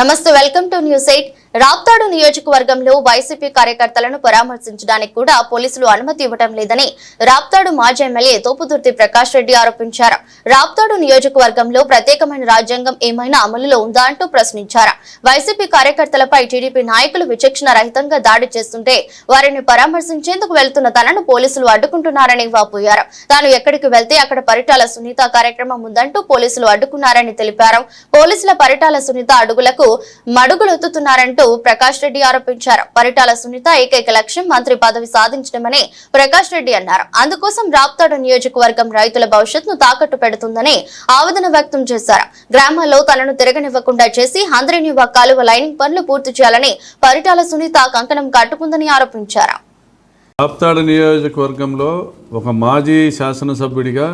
నమస్తే welcome to news eight. Raptadu నియోజకవర్గంలో YCP కార్యకర్తలను పరామర్శించడానికి కూడా పోలీసులు అనుమతి ఇవ్వడం లేదని రాప్తాడు మాజీ ఎమ్మెల్యే తోపుదుర్తి ప్రకాష్ రెడ్డి ఆరోపించారు. రాప్తాడు నియోజకవర్గంలో ప్రత్యేకమైన రాజ్యాంగం ఏమైనా అమలులో ఉందా అంటూ ప్రశ్నించారు. వైసీపీ కార్యకర్తలపై టీడీపీ నాయకులు విచక్షణ రహితంగా దాడి చేస్తుంటే వారిని పరామర్శించేందుకు వెళ్తున్న తనను పోలీసులు అడ్డుకుంటున్నారని వాపోయారు. తాను ఎక్కడికి వెళ్తే అక్కడ పరిటాల సునీత కార్యక్రమం ఉందంటూ పోలీసులు అడ్డుకున్నారని తెలిపారు. పోలీసుల పరిటాల సునీత అడుగులకు మడుగులొత్తుతున్నారంటూ ప్రకాష్ రెడ్డి ఆరోపించారు. పరిటాల సునీత ఏకైక లక్ష్యం మంత్రి పదవి సాధించడమని ప్రకాష్ రెడ్డి అన్నారు. అందుకోసం రాప్తాడు నియోజకవర్గం రైతుల భవిష్యత్తును తాకట్టు పెడుతుందని ఆవేదన వ్యక్తం చేశారు. గ్రామాల్లో తనను తిరగనివ్వకుండా చేసి హంద్రీనివా కాలువ లైనింగ్ పనులు పూర్తి చేయాలని పరిటాల సునీత కంకణం కట్టుకుందని ఆరోపించారు. రాప్తాడు నియోజకవర్గంలో ఒక మాజీ శాసనసభ్యుడిగా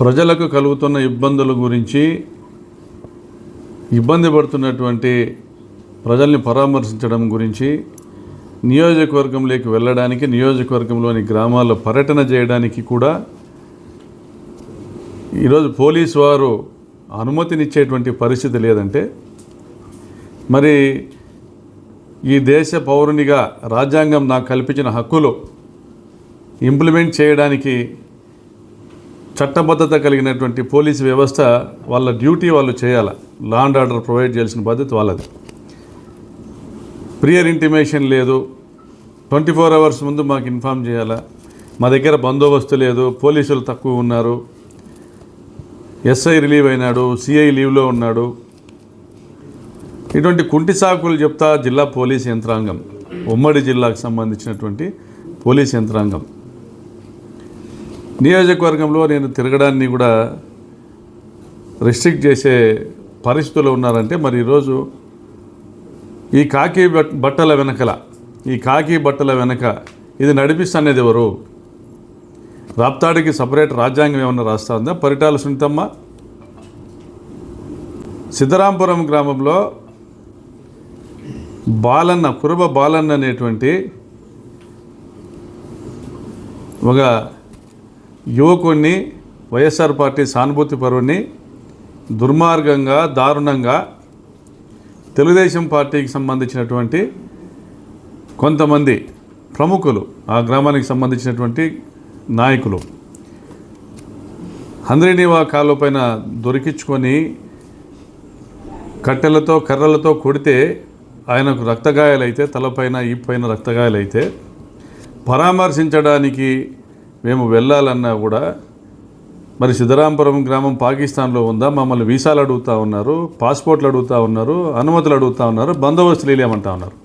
ప్రజలకు కలుగుతున్న ఇబ్బందుల గురించి ఇబ్బంది పడుతున్నటువంటి ప్రజల్ని పరామర్శించడం గురించి నియోజకవర్గంలోకి వెళ్ళడానికి నియోజకవర్గంలోని గ్రామాల్లో పర్యటన చేయడానికి కూడా ఈరోజు పోలీసు వారు అనుమతినిచ్చేటువంటి పరిస్థితి లేదంటే మరి ఈ దేశ పౌరునిగా రాజ్యాంగం నాకు కల్పించిన హక్కులు ఇంప్లిమెంట్ చేయడానికి చట్టబద్ధత కలిగినటువంటి పోలీసు వ్యవస్థ వాళ్ళ డ్యూటీ వాళ్ళు చేయాలి. లా అండ్ ఆర్డర్ ప్రొవైడ్ చేయాల్సిన బాధ్యత వాళ్ళది. ప్రియర్ ఇంటిమేషన్ లేదు. ట్వంటీ ఫోర్ అవర్స్ ముందు మాకు ఇన్ఫామ్ చేయాలా? మా దగ్గర బందోబస్తు లేదు పోలీసులు తక్కువ ఉన్నారు. ఎస్ఐ రిలీవ్ అయినాడు సిఐ లీవ్లో ఉన్నాడు. ఇటువంటి కుంటి సాకులు చెప్తా జిల్లా పోలీస్ యంత్రాంగం ఉమ్మడి జిల్లాకు సంబంధించినటువంటి పోలీస్ యంత్రాంగం. నియోజకవర్గంలో నేను తిరగడాన్ని కూడా రిస్ట్రిక్ట్ చేసే పరిస్థితులు ఉన్నారంటే మరి ఈరోజు ఈ కాకి బట్- బట్టల వెనకల ఈ కాకి బట్టల వెనక ఇది నడిపిస్తున్నది ఎవరు? రాప్తాడికి సపరేట్ రాజ్యాంగం ఏమన్నా రాస్తుందా? పరిటాల సునీతమ్మ? సిద్ధరాంపురం గ్రామంలో బాలన్న కురబ బాలన్న అనేటువంటి ఒక యువకుడిని వైఎస్ఆర్ పార్టీ సానుభూతి పరువుని దుర్మార్గంగా దారుణంగా తెలుగుదేశం పార్టీకి సంబంధించినటువంటి కొంతమంది ప్రముఖులు ఆ గ్రామానికి సంబంధించినటువంటి నాయకులు హంద్రీనివా కాలువ పైన దొరికించుకొని కట్టెలతో కర్రలతో కొడితే ఆయనకు రక్తగాయాలైతే తలపైన ఈ పైన రక్తగాయాలైతే పరామర్శించడానికి మేము వెళ్ళాలన్నా కూడా మరి సిద్ధరాంపురం గ్రామం పాకిస్తాన్లో ఉందా? మమ్మల్ని వీసాలు అడుగుతూ ఉన్నారు పాస్పోర్ట్లు అడుగుతూ ఉన్నారు అనుమతులు అడుగుతూ ఉన్నారు బందోబస్తులు లేమంటా ఉన్నారు.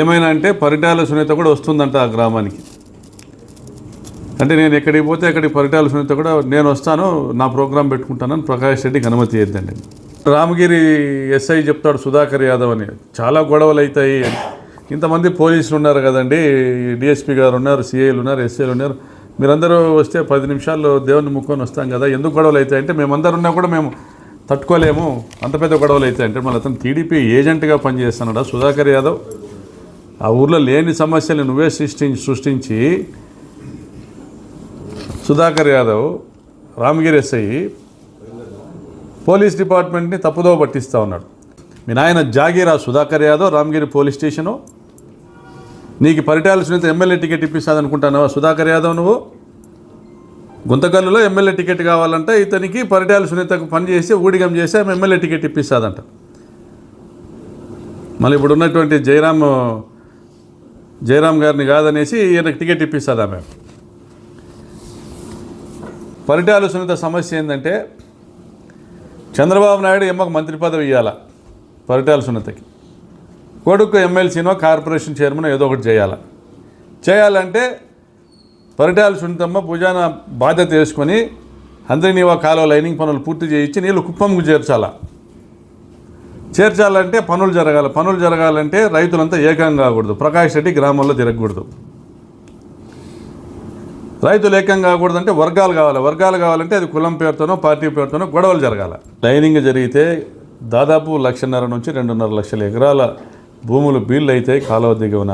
ఏమైనా అంటే పరిటాల సునీత కూడా వస్తుందంట ఆ గ్రామానికి. అంటే నేను ఎక్కడికి పోతే అక్కడికి పరిటాల సునీత కూడా నేను వస్తాను నా ప్రోగ్రాం పెట్టుకుంటానని ప్రకాష్ రెడ్డికి అనుమతి ఇద్దండి రామగిరి ఎస్ఐ చెప్తాడు సుధాకర్ యాదవ్ అని చాలా గొడవలు అవుతాయి. ఇంతమంది పోలీసులు ఉన్నారు కదండి డిఎస్పీ గారు ఉన్నారు సిఐలు ఉన్నారు ఎస్ఐలు ఉన్నారు. మీరందరూ వస్తే పది నిమిషాల్లో దేవుని ముక్కొని వస్తాం కదా. ఎందుకు గొడవలు అవుతాయి అంటే మేమందరూ ఉన్నా కూడా మేము తట్టుకోలేము. అంత పెద్ద గొడవలు అవుతాయి అంటే మళ్ళీ అతను టీడీపీ ఏజెంట్గా పనిచేస్తున్నాడా? సుధాకర్ యాదవ్? ఆ ఊర్లో లేని సమస్యలు నువ్వే సృష్టించి సృష్టించి సుధాకర్ యాదవ్ రామగిరి ఎస్ఐ పోలీస్ డిపార్ట్మెంట్ని తప్పుదో పట్టిస్తూ ఉన్నాడు. మీ నాయన జాగీరా సుధాకర్ యాదవ్ రామగిరి పోలీస్ స్టేషను నీకు పరిటాల సునీత ఎమ్మెల్యే టికెట్ ఇప్పిస్తాను అనుకుంటానవా సుధాకర్ యాదవ్ నువ్వు? గుంతకల్లులో ఎమ్మెల్యే టికెట్ కావాలంటే ఇతనికి పరిటాల సునీతకు పని చేసి ఊడిగం చేసి ఆమె ఎమ్మెల్యే టికెట్ ఇప్పిస్తాదంట. మళ్ళీ ఇప్పుడు ఉన్నటువంటి జయరామ్ జయరామ్ గారిని కాదనేసి ఈయనకు టికెట్ ఇప్పిస్తుంది ఆమె. పరిటాల సునీత సమస్య ఏంటంటే చంద్రబాబు నాయుడు ఎమ్మకు మంత్రి పదవి ఇవ్వాల పరిటాల సునీతకి. కొడుకు ఎమ్మెల్సీనో కార్పొరేషన్ చైర్మన్ ఏదో ఒకటి చేయాలి. చేయాలంటే పరిటాల సునీతమ్మ భుజాన బాధ్యత వేసుకొని అందరినీవా కాలువ లైనింగ్ పనులు పూర్తి చేయించి నీళ్ళు కుప్పంకు చేర్చాలా. చేర్చాలంటే పనులు జరగాలి. పనులు జరగాలంటే రైతులంతా ఏకం కాకూడదు. ప్రకాష్ రెడ్డి గ్రామంలో తిరగకూడదు. రైతులు ఏకం కాకూడదు అంటే వర్గాలు కావాలి. వర్గాలు కావాలంటే అది కులం పేరుతోనో పార్టీ పేరుతోనో గొడవలు జరగాలి. లైనింగ్ జరిగితే దాదాపు లక్షన్నర నుంచి రెండున్నర లక్షల ఎకరాల భూములు బీళ్ళు అవుతాయి కాలువ దిగువన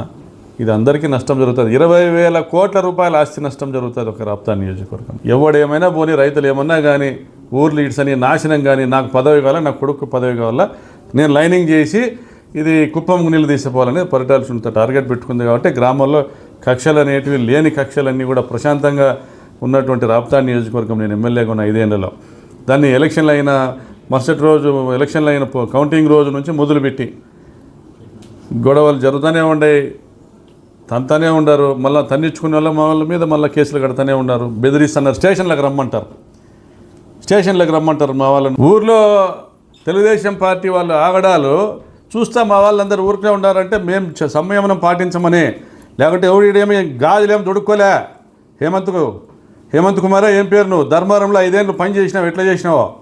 ఇది అందరికీ నష్టం జరుగుతుంది. ఇరవై వేల కోట్ల రూపాయల ఆస్తి నష్టం జరుగుతుంది ఒక రాప్తా నియోజకవర్గం. ఎవడేమైనా పోనీ రైతులు ఏమన్నా కానీ ఊర్లు ఇడ్సని నాశనం కానీ నాకు పదవి కావాలా నాకు కొడుకు పదవి కావాలా నేను లైనింగ్ చేసి ఇది కుప్పంకు నీళ్ళు తీసుకోవాలని పరిటాల్సిన టార్గెట్ పెట్టుకుంది కాబట్టి గ్రామంలో కక్షలు అనేటివి లేని కక్షలన్నీ కూడా ప్రశాంతంగా ఉన్నటువంటి రాప్తా నియోజకవర్గం నేను ఎమ్మెల్యేగా ఉన్న ఐదేళ్ళలో. దాన్ని ఎలక్షన్లు అయిన మరుసటి రోజు ఎలక్షన్లు అయిన కౌంటింగ్ రోజు నుంచి మొదలుపెట్టి గొడవలు జరుగుతూనే ఉండే తంతానే ఉండారు. మళ్ళీ తన్నించుకునే వాళ్ళ మా వాళ్ళ మీద మళ్ళీ కేసులు కడతానే ఉన్నారు బెదిరిస్తున్నారు స్టేషన్లకు రమ్మంటారు. స్టేషన్లకు రమ్మంటారు మా వాళ్ళని. ఊర్లో తెలుగుదేశం పార్టీ వాళ్ళు ఆగడాలు చూస్తా మా వాళ్ళందరూ ఊరికే ఉండారంటే మేము సంయమనం పాటించమని. లేకుంటే ఎవడేమి గాజులేం దొడుక్కోలే. హేమంత్ హేమంత్ కుమారా ఏం పేరు నువ్వు? ధర్మారంలో ఐదేళ్ళు పని చేసినావు ఎట్లా చేసినావో?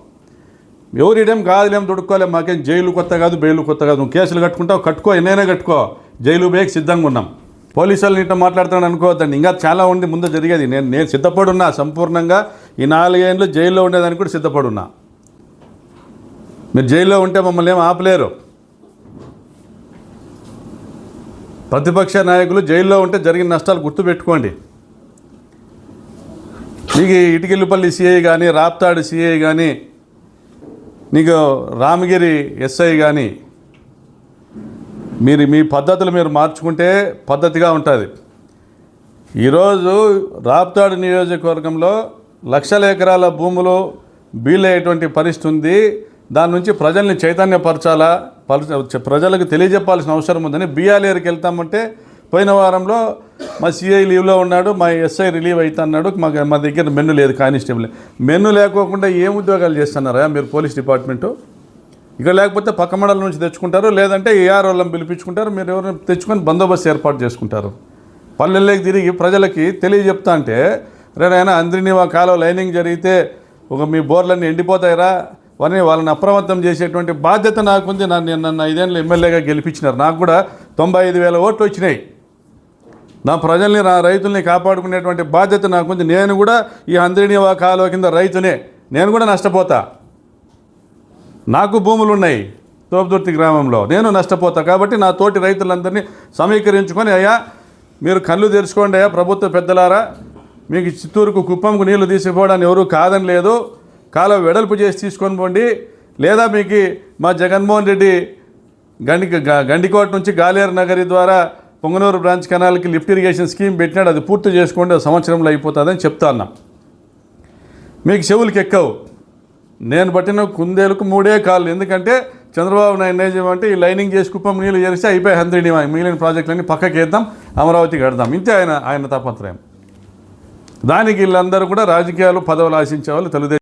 ఎవరిడేం గాజులేం దొడుక్కోలేం మాకేం జైలు కొత్త కాదు బెయిలు కొత్త కాదు. నువ్వు కేసులు కట్టుకుంటావు కట్టుకో ఎన్నైనా కట్టుకో. జైలు బేక్ సిద్ధంగా ఉన్నాం. పోలీసు వాళ్ళు ఇట్లా మాట్లాడుతున్నాను అనుకోవద్దండి. ఇంకా చాలా ఉంది ముందు జరిగేది. నేను నేను సిద్ధపడున్నా సంపూర్ణంగా. ఈ నాలుగేళ్ళు జైల్లో ఉండేదానికి కూడా సిద్ధపడున్నా. మీరు జైల్లో ఉంటే మమ్మల్ని ఏం ఆపలేరు. ప్రతిపక్ష నాయకులు జైల్లో ఉంటే జరిగిన నష్టాలు గుర్తుపెట్టుకోండి. మీకు ఇటుకెళ్ళిపల్లి సిఐ కానీ రాప్తాడు సిఐ కానీ నీకు రామగిరి ఎస్ఐ కానీ మీరు మీ పద్ధతులు మీరు మార్చుకుంటే పద్ధతిగా ఉంటుంది. ఈరోజు రాప్తాడు నియోజకవర్గంలో లక్షల ఎకరాల భూములు బీలయ్యేటువంటి పరిస్థితి ఉంది. దాని నుంచి ప్రజల్ని చైతన్యపరచాలా? ప్రజలకు తెలియజెప్పాల్సిన అవసరం ఉందని బిఆర్ఏకి వెళ్తామంటే పోయిన వారంలో మా సిఐ లీవ్లో ఉన్నాడు మా ఎస్ఐ రిలీవ్ అవుతున్నాడు మాకు మా దగ్గర మెన్ను లేదు కానిస్టేబుల్. మెన్ను లేకోకుండా ఏం ఉద్యోగాలు చేస్తున్నారా మీరు పోలీస్ డిపార్ట్మెంటు? ఇక్కడ లేకపోతే పక్క మండలం నుంచి తెచ్చుకుంటారు లేదంటే ఏఆర్ వాళ్ళని పిలిపించుకుంటారు మీరు ఎవరైనా తెచ్చుకొని బందోబస్తు ఏర్పాటు చేసుకుంటారు. పల్లెల్లోకి తిరిగి ప్రజలకి తెలియజెప్తా అంటే రేనైనా అందరినీ మా కాలువ లైనింగ్ జరిగితే ఒక మీ బోర్లన్నీ ఎండిపోతాయిరా వారిని వాళ్ళని అప్రమత్తం చేసేటువంటి బాధ్యత నాకుంది నన్ను నన్ను ఐదేళ్ళు ఎమ్మెల్యేగా గెలిపించినారు. నాకు కూడా తొంభై ఐదు వేల ఓట్లు వచ్చినాయి. నా ప్రజల్ని నా రైతుల్ని కాపాడుకునేటువంటి బాధ్యత నాకుంది. నేను కూడా ఈ అందరినీ కాలువ కింద రైతునే. నేను కూడా నష్టపోతా. నాకు భూములు ఉన్నాయి తోపుదుర్తి గ్రామంలో. నేను నష్టపోతా. కాబట్టి నా తోటి రైతులందరినీ సమీకరించుకొని అయ్యా మీరు కళ్ళు తెరుచుకోండి అయ్యా ప్రభుత్వ పెద్దలారా. మీకు చిత్తూరుకు కుప్పంకు నీళ్ళు తీసుకుపోవడానికి ఎవరూ కాదని లేదు. కాలువ వెడల్పు చేసి తీసుకొని పోండి. లేదా మీకు మా జగన్మోహన్ రెడ్డి గండి గ- గండికోట నుంచి గాలేరు నగరి ద్వారా పొంగనూరు బ్రాంచ్ కెనాల్కి లిఫ్ట్ ఇరిగేషన్ స్కీమ్ పెట్టినాడు అది పూర్తి చేసుకోండి సంవత్సరంలో అయిపోతుందని చెప్తా మీకు చెవులకి ఎక్కవు. నేను పట్టిన కుందేలకు మూడే కాళ్ళు ఎందుకంటే చంద్రబాబు నాయుడు ఏం చేయమంటే ఈ లైనింగ్ చేసి కుప్పం నీళ్ళు చేస్తే అయిపోయి హంద్రీని మిగిలిన ప్రాజెక్టులన్నీ పక్కకేద్దాం అమరావతి కడదాం. ఇంతే ఆయన ఆయన తాపత్రయం. దానికి వీళ్ళందరూ కూడా రాజకీయాలు పదవులు ఆశించే వాళ్ళు తెలుగుదేశం